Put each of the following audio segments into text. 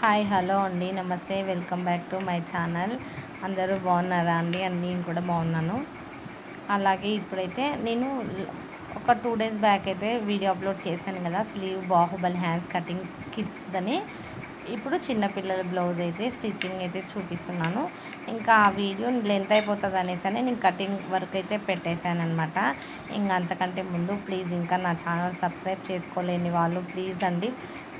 Hi hello అండి. నమస్తే. Welcome back to my channel. అందరూ బాగున్నారా అండి? అని నేను కూడా బాగున్నాను. అలాగే ఇప్పుడైతే నేను ఒక టూ డేస్ బ్యాక్ అయితే వీడియో అప్లోడ్ చేశాను కదా sleeve Baahubali hands cutting kids అని. ఇప్పుడు చిన్నపిల్లల బ్లౌజ్ అయితే స్టిచ్చింగ్ అయితే చూపిస్తున్నాను. ఇంకా ఆ వీడియో లెంత్ అయిపోతుంది అనేసి అని నేను కటింగ్ వర్క్ అయితే పెట్టేశాను అనమాట ఇంకా అంతకంటే ముందు ప్లీజ్ ఇంకా నా ఛానల్ సబ్స్క్రైబ్ చేసుకోలేని వాళ్ళు ప్లీజ్ అండి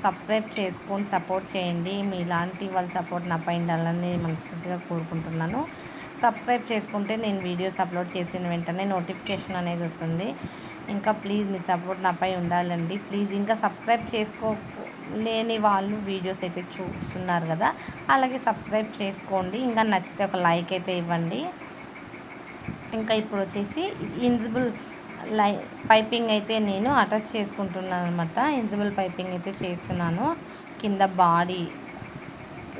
సబ్స్క్రైబ్ చేసుకొని సపోర్ట్ చేయండి. మీలాంటి వాళ్ళ సపోర్ట్ నాపై ఉండాలని మనస్ఫూర్తిగా కోరుకుంటున్నాను. సబ్స్క్రైబ్ చేసుకుంటే నేను వీడియోస్ అప్లోడ్ చేసిన వెంటనే నోటిఫికేషన్ అనేది వస్తుంది. ఇంకా ప్లీజ్ మీ సపోర్ట్ నాపై ఉండాలండి. ప్లీజ్ ఇంకా సబ్స్క్రైబ్ చేసుకో లేని వాళ్ళు వీడియోస్ అయితే చూస్తున్నారు కదా అలాగే సబ్స్క్రైబ్ చేసుకోండి. ఇంకా నచ్చితే ఒక లైక్ అయితే ఇవ్వండి. ఇంకా ఇప్పుడు వచ్చేసి ఇన్జిబుల్ లై పైపింగ్ అయితే నేను అటాచ్ చేసుకుంటున్నాను అనమాట ఇన్జిబుల్ పైపింగ్ అయితే చేస్తున్నాను. కింద బాడీ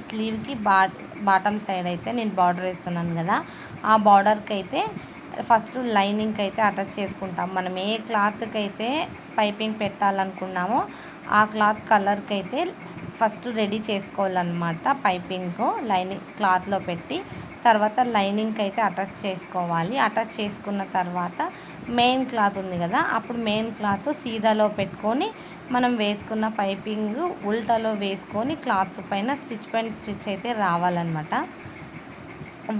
స్లీవ్కి బా బాటమ్ సైడ్ అయితే నేను బార్డర్ వేస్తున్నాను కదా ఆ బార్డర్కి అయితే ఫస్ట్ లైనింగ్కి అయితే అటాచ్ చేసుకుంటాం. మనం ఏ క్లాత్కి అయితే పైపింగ్ పెట్టాలనుకున్నామో ఆ క్లాత్ కలర్కి అయితే ఫస్ట్ రెడీ చేసుకోవాలన్నమాట పైపింగ్ లైనింగ్ క్లాత్లో పెట్టి. తర్వాత లైనింగ్కి అయితే అటాచ్ చేసుకోవాలి. అటాచ్ చేసుకున్న తర్వాత మెయిన్ క్లాత్ ఉంది కదా అప్పుడు మెయిన్ క్లాత్ సీదాలో పెట్టుకొని మనం వేసుకున్న పైపింగ్ ఉల్టాలో వేసుకొని క్లాత్ పైన స్టిచ్ పైన స్టిచ్ అయితే రావాలన్నమాట.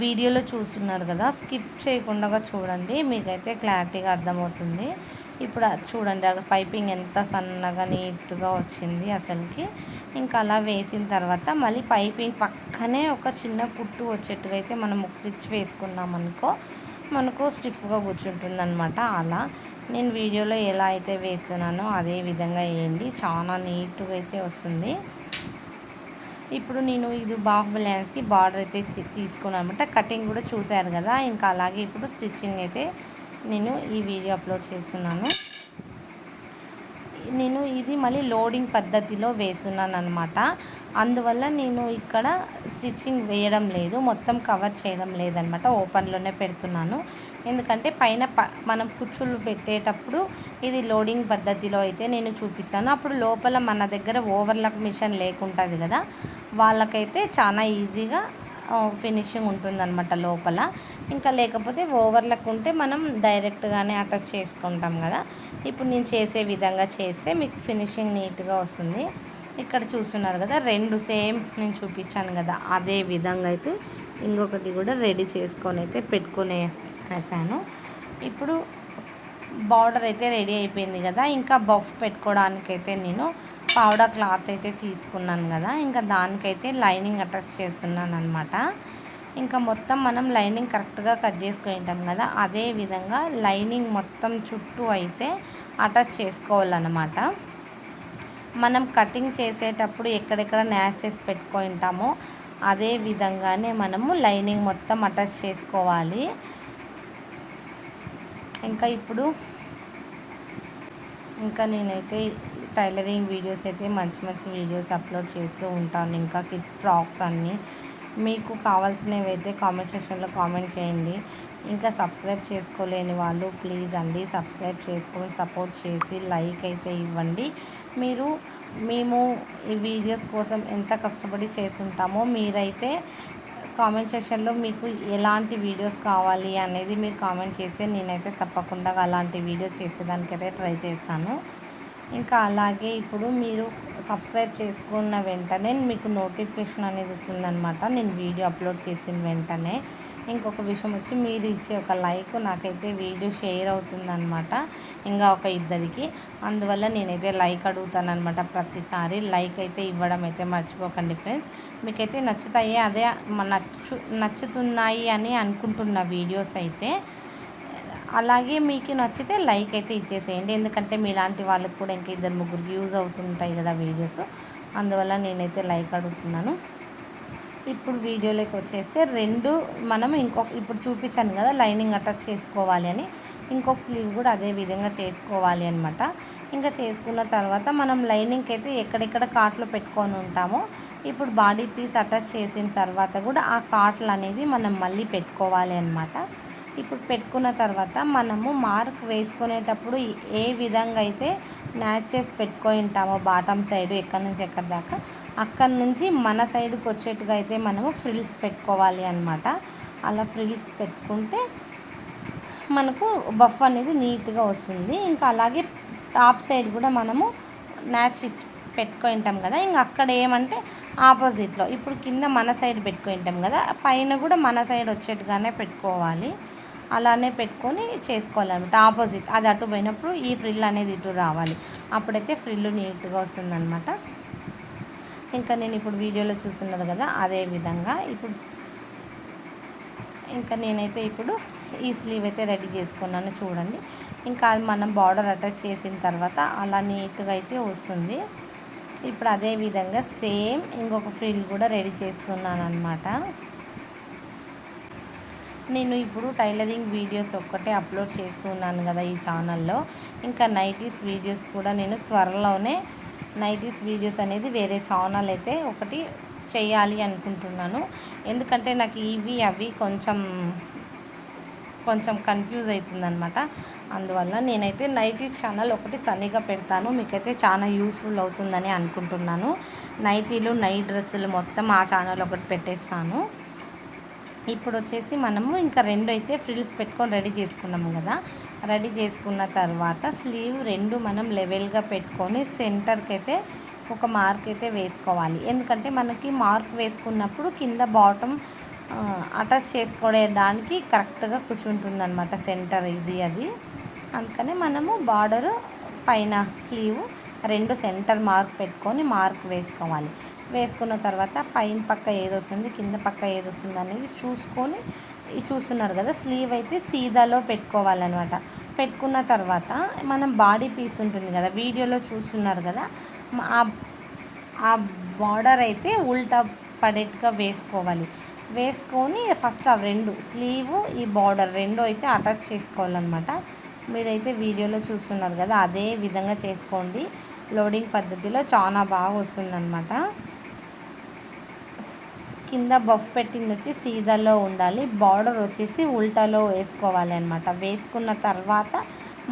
వీడియోలో చూస్తున్నారు కదా స్కిప్ చేయకుండా చూడండి మీకైతే క్లారిటీగా అర్థమవుతుంది. ఇప్పుడు చూడండి అక్కడ పైపింగ్ ఎంత సన్నగా నీట్గా వచ్చింది అసలుకి. ఇంకా అలా వేసిన తర్వాత మళ్ళీ పైపింగ్ పక్కనే ఒక చిన్న కుట్టు వచ్చేట్టుగా అయితే మనం ఒక స్టిచ్ వేసుకున్నాం అనుకో మనకు స్టిఫ్గా కూర్చుంటుంది అనమాట అలా. నేను వీడియోలో ఎలా అయితే వేస్తున్నానో అదే విధంగా వేయండి. చాలా నీట్గా అయితే వస్తుంది. ఇప్పుడు నేను ఇది బాహుబలి ల్యాన్స్కి బార్డర్ అయితే తీసుకున్నాను అనమాట కటింగ్ కూడా చూశారు కదా ఇంకా అలాగే ఇప్పుడు స్టిచ్చింగ్ అయితే నేను ఈ వీడియో అప్లోడ్ చేస్తున్నాను. నేను ఇది మళ్ళీ లోడింగ్ పద్ధతిలో వేస్తున్నాను అనమాట అందువల్ల నేను ఇక్కడ స్టిచ్చింగ్ వేయడం లేదు మొత్తం కవర్ చేయడం లేదనమాట ఓపెన్లోనే పెడుతున్నాను. ఎందుకంటే పైన ప మనం కుచ్చులు పెట్టేటప్పుడు ఇది లోడింగ్ పద్ధతిలో అయితే నేను చూపిస్తాను. అప్పుడు లోపల మన దగ్గర ఓవర్లాక్ మిషన్ లేకుంటుంది కదా వాళ్ళకైతే చాలా ఈజీగా ఫినిషింగ్ ఉంటుందన్నమాట లోపల. ఇంకా లేకపోతే ఓవర్లకు ఉంటే మనం డైరెక్ట్గానే అటాచ్ చేసుకుంటాం కదా. ఇప్పుడు నేను చేసే విధంగా చేస్తే మీకు ఫినిషింగ్ నీట్గా వస్తుంది. ఇక్కడ చూస్తున్నారు కదా రెండు సేమ్ నేను చూపించాను కదా. అదే విధంగా అయితే ఇంకొకటి కూడా రెడీ చేసుకొని అయితే పెట్టుకునేసాను ఇప్పుడు బార్డర్ అయితే రెడీ అయిపోయింది కదా. ఇంకా బఫ్ పెట్టుకోవడానికైతే నేను పౌడర్ క్లాత్ అయితే తీసుకున్నాను కదా. ఇంకా దానికైతే లైనింగ్ అటాచ్ చేస్తున్నాను అనమాట ఇంకా మొత్తం మనం లైనింగ్ కరెక్ట్గా కట్ చేసుకుంటాం కదా. అదే విధంగా లైనింగ్ మొత్తం చుట్టూ అయితే అటాచ్ చేసుకోవాలన్నమాట. మనం కటింగ్ చేసేటప్పుడు ఎక్కడెక్కడ న్యాచెస్ పెట్టుకుంటామో అదే విధంగానే మనము లైనింగ్ మొత్తం అటాచ్ చేసుకోవాలి. ఇంకా ఇప్పుడు ఇంకా నేనైతే టైలరింగ్ వీడియోస్ అయితే మంచి మంచి వీడియోస్ అప్లోడ్ చేస్తూ ఉంటాను. ఇంకా కిడ్స్ ఫ్రాక్స్ అన్నీ మీకు కావాల్సినవి అయితే కామెంట్ సెక్షన్లో కామెంట్ చేయండి. ఇంకా సబ్స్క్రైబ్ చేసుకోలేని వాళ్ళు ప్లీజ్ అండి సబ్స్క్రైబ్ చేసుకొని సపోర్ట్ చేసి లైక్ అయితే ఇవ్వండి. మీరు మేము ఈ వీడియోస్ కోసం ఎంత కష్టపడి చేస్తుంటామో మీరైతే కామెంట్ సెక్షన్లో మీకు ఎలాంటి వీడియోస్ కావాలి అనేది మీరు కామెంట్ చేస్తే నేనైతే తప్పకుండా అలాంటి వీడియో చేసేదానికైతే ట్రై చేస్తాను. ఇంకా అలాగే ఇప్పుడు మీరు సబ్స్క్రైబ్ చేసుకున్న వెంటనే మీకు నోటిఫికేషన్ అనేది వచ్చిందనమాట నేను వీడియో అప్లోడ్ చేసిన వెంటనే ఇంకొక విషయం వచ్చి మీరు ఇచ్చే ఒక లైక్ నాకైతే వీడియో షేర్ అవుతుందన్నమాట. ఇంకా ఒక ఇద్దరికి. అందువల్ల నేనైతే లైక్ అడుగుతాను అనమాట ప్రతిసారి. లైక్ అయితే ఇవ్వడం అయితే మర్చిపోకండి ఫ్రెండ్స్. మీకైతే నచ్చుతాయి అదే నచ్చు నచ్చుతున్నాయి అని అనుకుంటున్న వీడియోస్ అయితే అలాగే మీకు నచ్చితే లైక్ అయితే ఇచ్చేసేయండి. ఎందుకంటే మీలాంటి వాళ్ళకి కూడా ఇంకా ఇద్దరు ముగ్గురికి యూజ్ అవుతుంటాయి కదా వీడియోస్. అందువల్ల నేనైతే లైక్ అడుగుతున్నాను. ఇప్పుడు వీడియోలోకి వచ్చేసి రెండు మనం ఇంకొక ఇప్పుడు చూపించాను కదా లైనింగ్ అటాచ్ చేసుకోవాలి అని. ఇంకొక స్లీవ్ కూడా అదే విధంగా చేసుకోవాలి అనమాట ఇంకా చేసుకున్న తర్వాత మనం లైనింగ్కి అయితే ఎక్కడెక్కడ కాట్లు పెట్టుకొని ఉంటామో ఇప్పుడు బాడీ పీస్ అటాచ్ చేసిన తర్వాత కూడా ఆ కాట్లు అనేది మనం మళ్ళీ పెట్టుకోవాలి అనమాట ఇప్పుడు పెట్టుకున్న తర్వాత మనము మార్క్ వేసుకునేటప్పుడు ఏ విధంగా అయితే మ్యాచ్ చేసి పెట్టుకొని ఉంటామో బాటమ్ సైడ్ ఎక్కడి నుంచి ఎక్కడి దాకా అక్కడి నుంచి మన సైడ్కి వచ్చేట్టుగా అయితే మనము ఫ్రిల్స్ పెట్టుకోవాలి అనమాట అలా ఫ్రిల్స్ పెట్టుకుంటే మనకు బఫ్ అనేది నీట్గా వస్తుంది. ఇంకా అలాగే టాప్ సైడ్ కూడా మనము మ్యాచ్ పెట్టుకుంటాం కదా. ఇంకా అక్కడ ఏమంటే ఆపోజిట్లో ఇప్పుడు కింద మన సైడ్ పెట్టుకుంటాం కదా. పైన కూడా మన సైడ్ వచ్చేట్టుగానే పెట్టుకోవాలి. అలానే పెట్టుకొని చేసుకోవాలన్నమాట. ఆపోజిట్ అది అటు పోయినప్పుడు ఈ ఫ్రిల్ అనేది ఇటు రావాలి. అప్పుడైతే ఫ్రిల్ నీట్గా వస్తుందన్నమాట. ఇంకా నేను ఇప్పుడు వీడియోలో చూస్తున్నారు కదా అదే విధంగా ఇప్పుడు ఇంకా నేనైతే ఇప్పుడు ఈ స్లీవ్ అయితే రెడీ చేసుకున్నాను చూడండి. ఇంకా అది మనం బార్డర్ అటాచ్ చేసిన తర్వాత అలా నీట్గా అయితే వస్తుంది. ఇప్పుడు అదే విధంగా సేమ్ ఇంకొక ఫ్రిల్ కూడా రెడీ చేస్తున్నాను అనమాట నేను ఇప్పుడు టైలరింగ్ వీడియోస్ ఒక్కటే అప్లోడ్ చేస్తున్నాను కదా ఈ ఛానల్లో. ఇంకా నైటీస్ వీడియోస్ కూడా నేను త్వరలోనే నైటీస్ వీడియోస్ అనేది వేరే ఛానల్ అయితే ఒకటి చేయాలి అనుకుంటున్నాను. ఎందుకంటే నాకు ఇవి అవి కొంచెం కొంచెం కన్ఫ్యూజ్ అవుతుందనమాట అందువల్ల నేనైతే నైటీస్ ఛానల్ ఒకటి సన్నీగా పెడతాను. మీకైతే చాలా యూస్ఫుల్ అవుతుందని అనుకుంటున్నాను. నైటీలు నైట్ డ్రెస్సులు మొత్తం ఆ ఛానల్ ఒకటి పెట్టేస్తాను. ఇప్పుడు వచ్చేసి మనము ఇంకా రెండు అయితే ఫ్రిల్స్ పెట్టుకొని రెడీ చేసుకున్నాము కదా. రెడీ చేసుకున్న తర్వాత స్లీవ్ రెండు మనం లెవెల్గా పెట్టుకొని సెంటర్కి అయితే ఒక మార్క్ అయితే వేసుకోవాలి. ఎందుకంటే మనకి మార్క్ వేసుకున్నప్పుడు కింద బాటమ్ అటాచ్ చేసుకోవడానికి కరెక్ట్గా కూర్చుంటుంది అనమాట సెంటర్ ఇది అది. అందుకనే మనము బార్డరు పైన స్లీవ్ రెండు సెంటర్ మార్క్ పెట్టుకొని మార్క్ వేసుకోవాలి. వేసుకున్న తర్వాత పైన పక్క ఏది వస్తుంది కింద పక్క ఏది వస్తుంది అనేది చూసుకొని చూస్తున్నారు కదా స్లీవ్ అయితే సీదాలో పెట్టుకోవాలన్నమాట. పెట్టుకున్న తర్వాత మనం బాడీ పీస్ ఉంటుంది కదా వీడియోలో చూస్తున్నారు కదా ఆ బార్డర్ అయితే ఉల్టా పడేట్టుగా వేసుకోవాలి. వేసుకొని ఫస్ట్ ఆ రెండు స్లీవ్ ఈ బార్డర్ రెండు అయితే అటాచ్ చేసుకోవాలన్నమాట. మీరైతే వీడియోలో చూస్తున్నారు కదా అదే విధంగా చేసుకోండి. లోడింగ్ పద్ధతిలో చాలా బాగా వస్తుందన్నమాట. కింద బఫ్ పెట్టింది వచ్చి సీదాలో ఉండాలి. బార్డర్ వచ్చేసి ఉల్టాలో వేసుకోవాలి అనమాట వేసుకున్న తర్వాత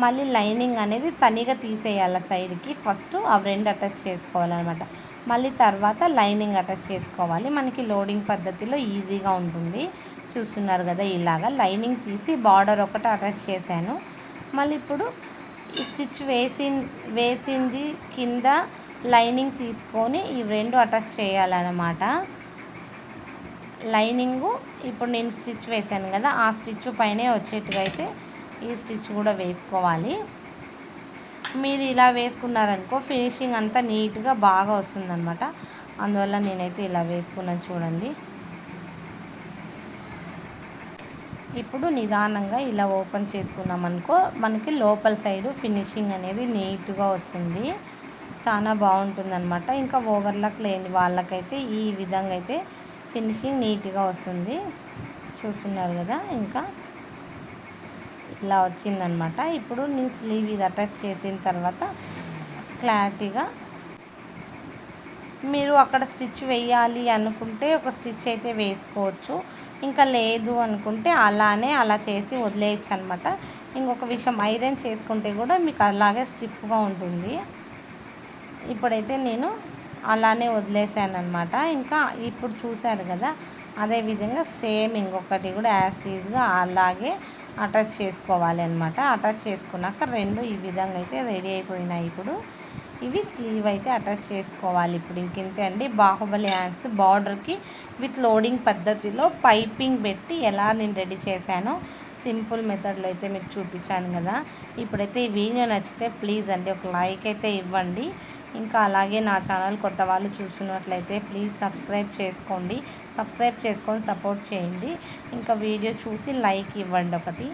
మళ్ళీ లైనింగ్ అనేది తనిగా తీసేయాలి సైడ్కి. ఫస్ట్ అవి రెండు అటాచ్ చేసుకోవాలన్నమాట. మళ్ళీ తర్వాత లైనింగ్ అటాచ్ చేసుకోవాలి. మనకి లోడింగ్ పద్ధతిలో ఈజీగా ఉంటుంది. చూస్తున్నారు కదా ఇలాగా లైనింగ్ తీసి బార్డర్ ఒకటి అటాచ్ చేశాను. మళ్ళీ ఇప్పుడు స్టిచ్ వేసి వేసింది కింద లైనింగ్ తీసుకొని ఈ రెండు అటాచ్ చేయాలన్నమాట. లైనింగు ఇప్పుడు నేను స్టిచ్ వేసాను కదా ఆ స్టిచ్ పైనే వచ్చేట్టుగా అయితే ఈ స్టిచ్ కూడా వేసుకోవాలి. మీరు ఇలా వేసుకున్నారనుకో ఫినిషింగ్ అంతా నీట్గా బాగా వస్తుందన్నమాట. అందువల్ల నేనైతే ఇలా వేసుకున్నాను చూడండి. ఇప్పుడు నిదానంగా ఇలా ఓపెన్ చేసుకున్నాం అనుకో మనకి లోపల సైడ్ ఫినిషింగ్ అనేది నీట్గా వస్తుంది. చాలా బాగుంటుంది అనమాట ఇంకా ఓవర్లాక్ లేని వాళ్ళకైతే ఈ విధంగా అయితే ఫినిషింగ్ నీట్గా వస్తుంది. చూస్తున్నారు కదా ఇంకా. ఇలా వచ్చిందనమాట ఇప్పుడు నేను స్లీవ్ ఇది అటాచ్ చేసిన తర్వాత క్లారిటీగా మీరు అక్కడ స్టిచ్ వేయాలి అనుకుంటే ఒక స్టిచ్ అయితే వేసుకోవచ్చు. ఇంకా లేదు అనుకుంటే అలానే అలా చేసి వదిలేయచ్చు అనమాట ఇంకొక విషయం ఐరన్ చేసుకుంటే కూడా మీకు అలాగే స్టిఫ్గా ఉంటుంది. ఇప్పుడైతే నేను అలానే వదిలేసాను అనమాట ఇంకా ఇప్పుడు చూశారు కదా అదేవిధంగా సేమ్ ఇంకొకటి కూడా యాస్టీజ్గా అలాగే అటాచ్ చేసుకోవాలి అనమాట అటాచ్ చేసుకున్నాక రెండు ఈ విధంగా అయితే రెడీ అయిపోయినాయి ఇప్పుడు. ఇవి స్లీవ్ అయితే అటాచ్ చేసుకోవాలి ఇప్పుడు ఇంకింతే అండి. బాహుబలి హ్యాండ్స్ బార్డర్కి విత్ లోడింగ్ పద్ధతిలో పైపింగ్ పెట్టి ఎలా నేను రెడీ చేశానో సింపుల్ మెథడ్లో అయితే మీకు చూపించాను కదా. ఇప్పుడైతే ఈ వీడియో నచ్చితే ప్లీజ్ అండి ఒక లైక్ అయితే ఇవ్వండి. ఇంకా అలాగే నా ఛానల్ కొత్త వాళ్ళు చూస్తున్నట్లయితే ప్లీజ్ సబ్స్క్రైబ్ చేసుకోండి. సబ్స్క్రైబ్ చేసుకొని సపోర్ట్ చేయండి. ఇంకా వీడియో చూసి లైక్ ఇవ్వండి ఒకటి.